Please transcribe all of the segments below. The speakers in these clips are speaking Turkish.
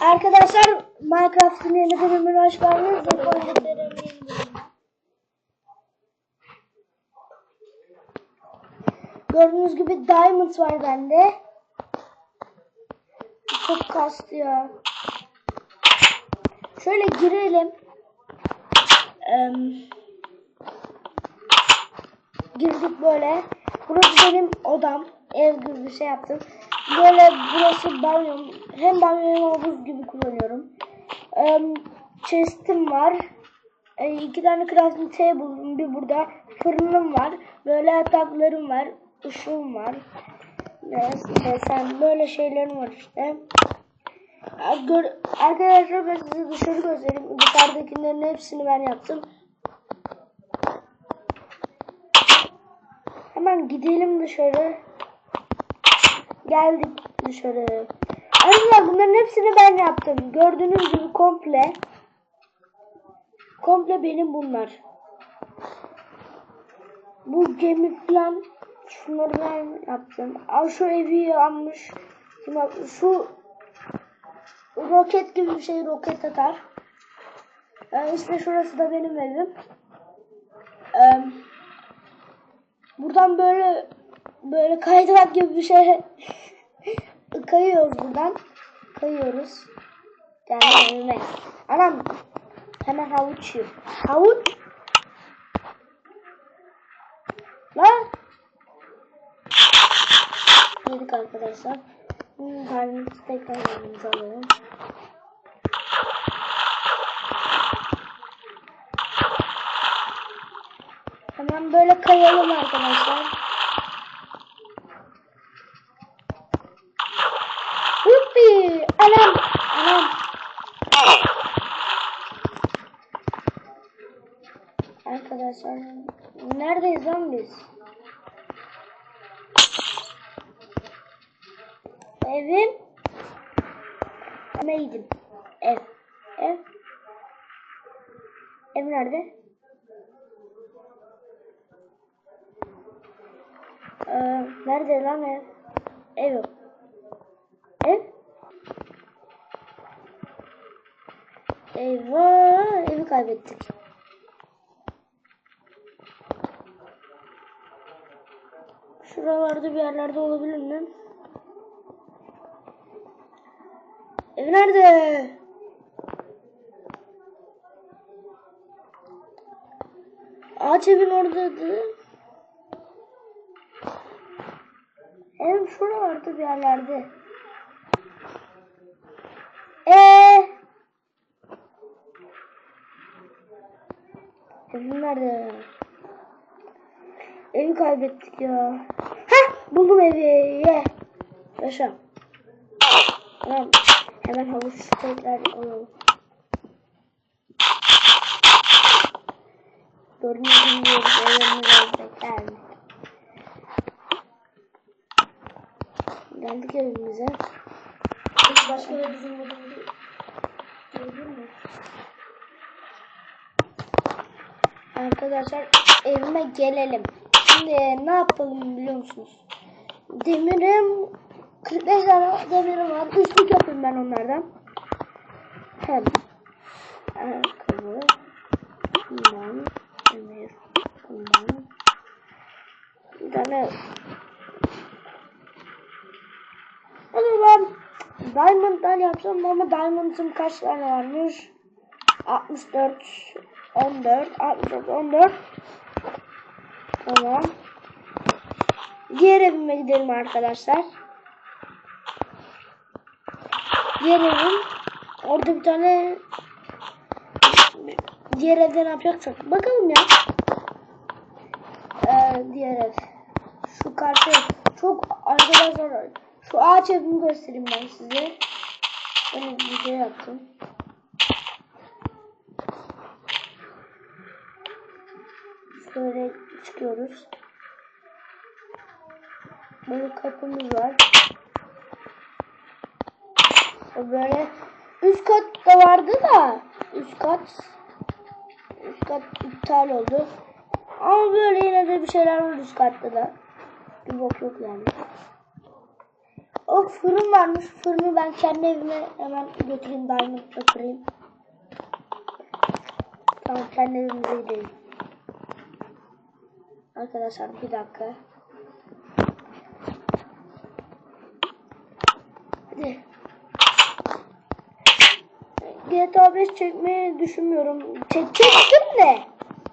Arkadaşlar Minecraft'ın yeni bölümüne hoş geldiniz. Bu. Gördüğünüz gibi Diamond var bende. Çok kastı ya. Şöyle girelim. Eee, girdik böyle. Burası benim odam. Ev gibi bir şey yaptım. Böyle burası banyom. Hem banyoyu hem havuz gibi kullanıyorum. Eee chest'im var. E, iki tane crafting table'ım bir burada. Fırınım var. Böyle yataklarım var. Işığım var. Neyse sen böyle şeylerim var işte. Gör, arkadaşlar ben size dışarı göstereyim. Dışarıdakilerin hepsini ben yaptım. Hemen gidelim dışarı. Geldik dışarı. Arkadaşlar bunların hepsini ben yaptım. Gördüğünüz gibi komple. Komple benim bunlar. Bu gemi falan şunları ben yaptım. Al şu evi almış. Yapmış? Şu roket gibi bir şey roket atar. Ee, işte şurası da benim evim. Ee, buradan böyle böyle kaydırak gibi bir şey kayıyoruz buradan. Kayıyoruz. Yani evime. Anam hemen havuç yiyor. Havuç. Lan. Yedik arkadaşlar. Ben tekrar yanımıza alalım. Hemen böyle kayalım arkadaşlar. Huppi! Anam! Anam! Arkadaşlar neredeyiz lan biz? Evim neydim? Ev. Ev. Ev nerede? Ee, nerede lan ev? Ev yok. Ev? Eyvah! Evi kaybettik. Şuralarda bir yerlerde olabilir mi? Ev nerede? Ağaç evin oradaydı. Ev şuralarda bir yerlerde. Eee? Evim nerede? Evi kaybettik ya. Buldum evi. Ye. Yaşa. Tamam. Hemen havuç tekrar alalım. Gördüğünüz gibi evimize geldik. Geldik evimize. Peki başka da bizim modumuzu gördün mü? Arkadaşlar evime gelelim. Şimdi ne yapalım biliyor musunuz? Demirim 45 tane demirim var. Üçlük yapayım ben onlardan. Hem ayakkabı bundan demir bundan bir tane o zaman Diamond'dan yapsam ama Diamond'ım kaç tane varmış? 64 14 64 14 Tamam. Diğer evime gidelim arkadaşlar. Diğer evim orada bir tane diğer evde ne yapacaksak bakalım ya. Ee, diğer ev. Şu karşı. Çok arkadaşlar şu ağaç evimi göstereyim ben size. Ben bir video yaptım. Şöyle çıkıyoruz. Böyle kapımız var. Böyle üst kat da vardı da üst kat üst kat iptal oldu. Ama böyle yine de bir şeyler var üst katta da. Bir bok yok yani. O fırın varmış. Fırını ben kendi evime hemen götüreyim. Diamond'la kırayım. Tamam kendi evimize gidelim. Arkadaşlar bir dakika. Hadi. GTA 5 çekmeyi düşünmüyorum. Çekecektim de.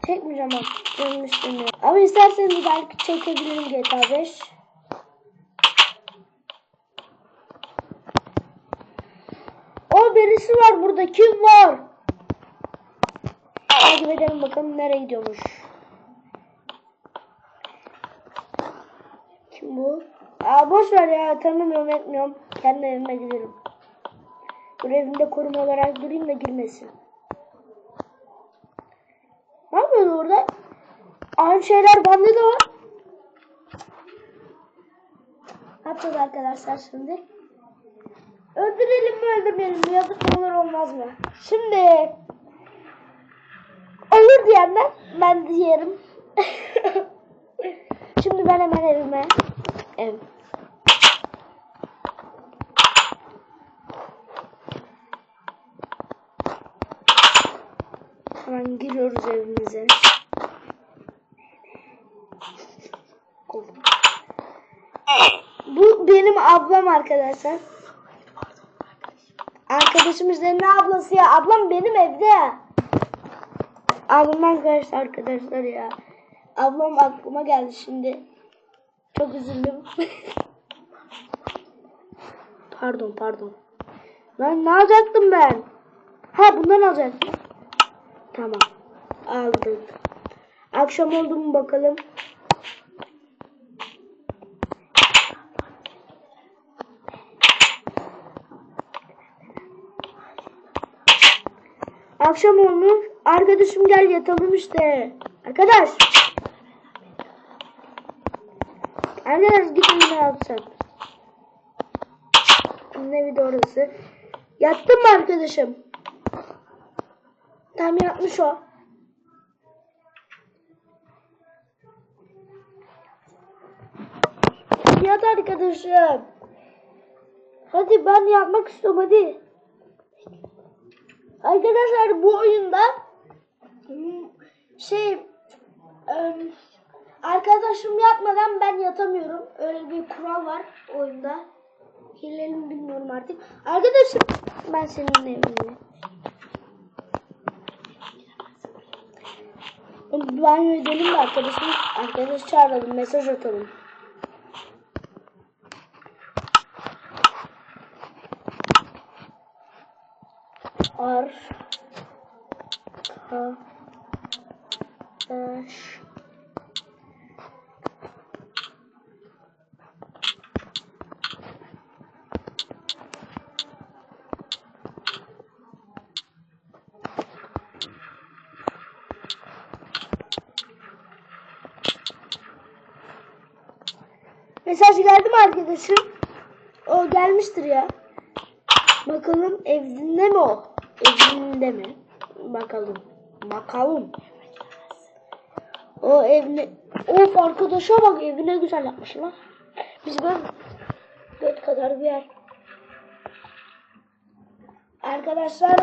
Çekmeyeceğim ama. Canım istemiyor. Ama isterseniz belki çekebilirim GTA 5. O birisi var burada. Kim var? Takip edelim bakalım nereye gidiyormuş. Kim bu? Aa boş ver ya tanımıyorum etmiyorum. Kendi evime giderim. Dur evimde koruma olarak durayım da girmesin. Ne yapıyorsun orada? Aynı şeyler bende de var. Ne yapacağız arkadaşlar şimdi? Öldürelim mi öldürmeyelim mi? Yazık olur olmaz mı? Şimdi olur diyenler ben diyelim. şimdi ben hemen evime ev. Hemen giriyoruz evimize. Bu benim ablam arkadaşlar. Arkadaşımız ne ablası ya? Ablam benim evde ya. Ablam arkadaşlar arkadaşlar ya. Ablam aklıma geldi şimdi. Çok üzüldüm. pardon pardon. Lan ne alacaktım ben? Ha bundan alacaktım. Tamam. Aldık. Akşam oldu mu bakalım. Akşam olmuş. Arkadaşım gel yatalım işte. Arkadaş. Arkadaş gidin ne yapsak. Ne bir orası. Yattın mı arkadaşım? Tam yatmış o. Yat arkadaşım. Hadi ben yapmak istiyorum hadi. Arkadaşlar bu oyunda şey em, arkadaşım yatmadan ben yatamıyorum. Öyle bir kural var oyunda. Hileli mi bilmiyorum artık. Arkadaşım ben senin Banyo edelim de arkadaşım arkadaş çağıralım mesaj atalım. Arkadaş Mesaj geldi mi arkadaşım? O gelmiştir ya. Bakalım evinde mi o? Evinde mi? Bakalım. Bakalım. O evine... Of arkadaşa bak evine güzel yapmışlar. Biz böyle göt kadar bir yer. Arkadaşlar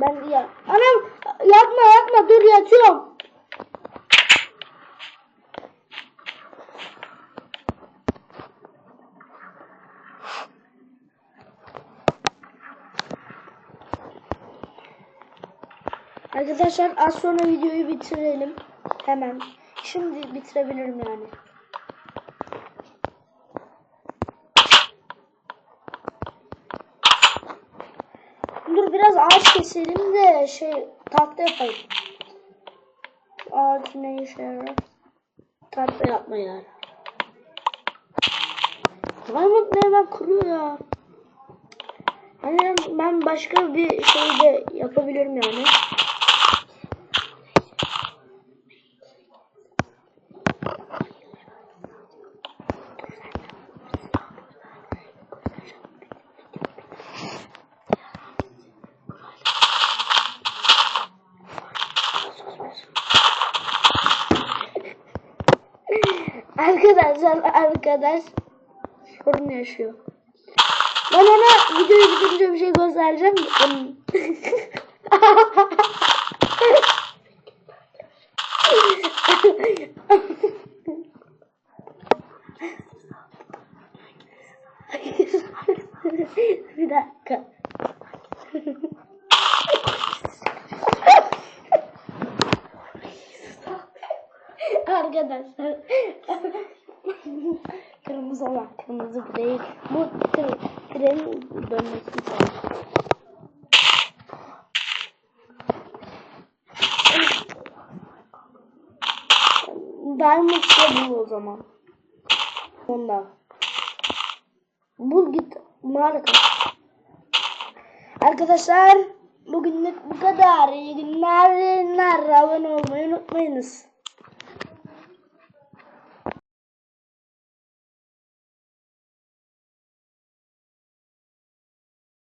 ben ya. Anam yapma yapma dur yatıyorum. Arkadaşlar az sonra videoyu bitirelim. Hemen. Şimdi bitirebilirim yani. Dur biraz ağaç keselim de şey tahta yapayım. Ağaç ne işe yarar? Tahta yapmaya yarar. Diamond ne hemen kuruyor ya. Hani ben başka bir şey de yapabilirim yani. Arkadaşlar arkadaş sorun yaşıyor. Ben ona videoyu bitirince bir şey göstereceğim. Bir dakika. Arkadaşlar. kırmızı olan kırmızı değil. Bu tır, trenin dönmesini sağlıyor. Diamond da bul o zaman. Onda. Bul git marka. Arkadaşlar bugünlük bu kadar. İyi günler. Abone olmayı unutmayınız.